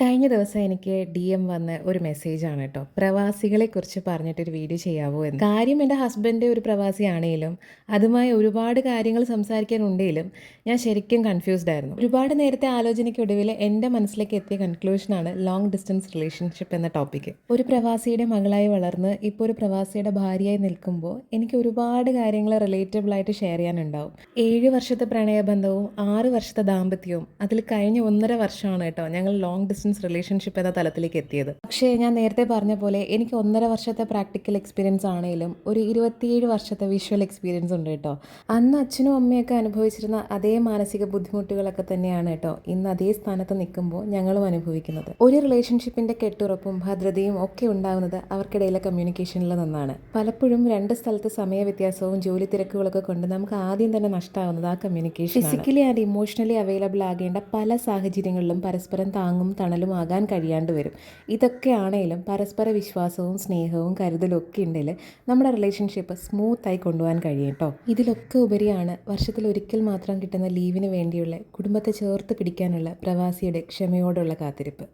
കഴിഞ്ഞ ദിവസം എനിക്ക് ഡി എം വന്ന ഒരു മെസ്സേജാണ് കേട്ടോ പ്രവാസികളെക്കുറിച്ച് പറഞ്ഞിട്ടൊരു വീഡിയോ ചെയ്യാവോ എന്ന്. കാര്യം എന്റെ ഹസ്ബൻഡ് ഒരു പ്രവാസിയാണെങ്കിലും അതുമായി ഒരുപാട് കാര്യങ്ങൾ സംസാരിക്കാനുണ്ടെങ്കിലും ഞാൻ ശരിക്കും കൺഫ്യൂസ്ഡ് ആയിരുന്നു. ഒരുപാട് നേരത്തെ ആലോചനയ്ക്കൊടുവിൽ എന്റെ മനസ്സിലേക്ക് എത്തിയ കൺക്ലൂഷനാണ് ലോങ് ഡിസ്റ്റൻസ് റിലേഷൻഷിപ്പ് എന്ന ടോപ്പിക്ക് ഒരു പ്രവാസിയുടെ മകളായി വളർന്ന് ഇപ്പോൾ ഒരു പ്രവാസിയുടെ ഭാര്യയായി നിൽക്കുമ്പോൾ എനിക്ക് ഒരുപാട് കാര്യങ്ങൾ റിലേറ്റബിൾ ആയിട്ട് ഷെയർ ചെയ്യാനുണ്ടാവും. ഏഴ് വർഷത്തെ പ്രണയബന്ധവും ആറ് വർഷത്തെ ദാമ്പത്യവും അതിൽ കഴിഞ്ഞ ഒന്നര വർഷമാണ് കേട്ടോ ഞങ്ങൾ ലോങ് ഡിസ്റ്റൻസ് റിലേഷൻഷിപ്പ് എന്ന തലത്തിലേക്ക് എത്തിയത്. പക്ഷേ ഞാൻ നേരത്തെ പറഞ്ഞ പോലെ എനിക്ക് ഒന്നര വർഷത്തെ പ്രാക്ടിക്കൽ എക്സ്പീരിയൻസ് ആണെങ്കിലും ഒരു ഇരുപത്തിയേഴ് വർഷത്തെ വിഷ്വൽ എക്സ്പീരിയൻസ് ഉണ്ട് കേട്ടോ. അന്ന് അച്ഛനും അമ്മയൊക്കെ അനുഭവിച്ചിരുന്ന അതേ മാനസിക ബുദ്ധിമുട്ടുകളൊക്കെ തന്നെയാണ് കേട്ടോ ഇന്ന് അതേ സ്ഥാനത്ത് നിൽക്കുമ്പോൾ ഞങ്ങളും അനുഭവിക്കുന്നത്. ഒരു റിലേഷൻഷിപ്പിന്റെ കെട്ടുറപ്പും ഭദ്രതയും ഒക്കെ ഉണ്ടാകുന്നത് അവർക്കിടയിലെ കമ്മ്യൂണിക്കേഷനിൽ നിന്നാണ്. പലപ്പോഴും രണ്ട് സ്ഥലത്ത് സമയ വ്യത്യാസവും ജോലി തിരക്കുകളൊക്കെ കൊണ്ട് നമുക്ക് ആദ്യം തന്നെ നഷ്ടമാവുന്നത് ആ communication physically and emotionally available ആകേണ്ട പല സാഹചര്യങ്ങളിലും പരസ്പരം താങ്ങും തണലും ആകാൻ കഴിയാണ്ട് വരും. ഇതൊക്കെ ആണെങ്കിലും പരസ്പര വിശ്വാസവും സ്നേഹവും കരുതലും ഒക്കെ ഉണ്ടെങ്കിൽ നമ്മുടെ റിലേഷൻഷിപ്പ് സ്മൂത്തായി കൊണ്ടുപോകാൻ കഴിയും കേട്ടോ ഇതിലൊക്കെ ഉപരിയാണ് വർഷത്തിൽ ഒരിക്കൽ മാത്രം കിട്ടുന്ന ലീവിന് വേണ്ടിയുള്ള കുടുംബത്തെ ചേർത്ത് പിടിക്കാനുള്ള പ്രവാസിയുടെ ക്ഷമയോടുള്ള കാത്തിരിപ്പ്.